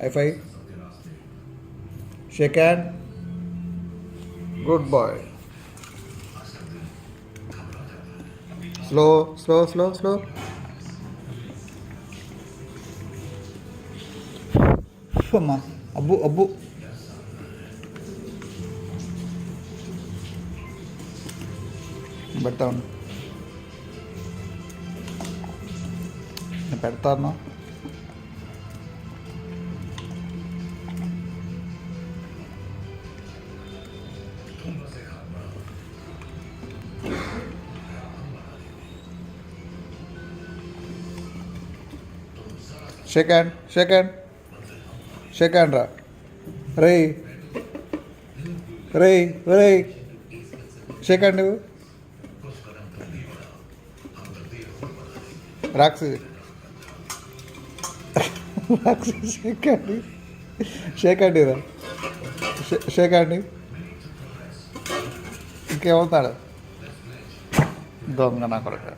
high five shake hand good boy slow slow slow slow అమ్మా అబ్బు అబ్బు పెడతా ఉన్నా నేను పెడతాను shake hand shake hand shake hand రా రే రే రే shake hand Roxy Roxy shake hand shake hand రా షేక్ హ్యాండ్ ఇంకేమవుతాడు? దొంగ నా కొడుకు.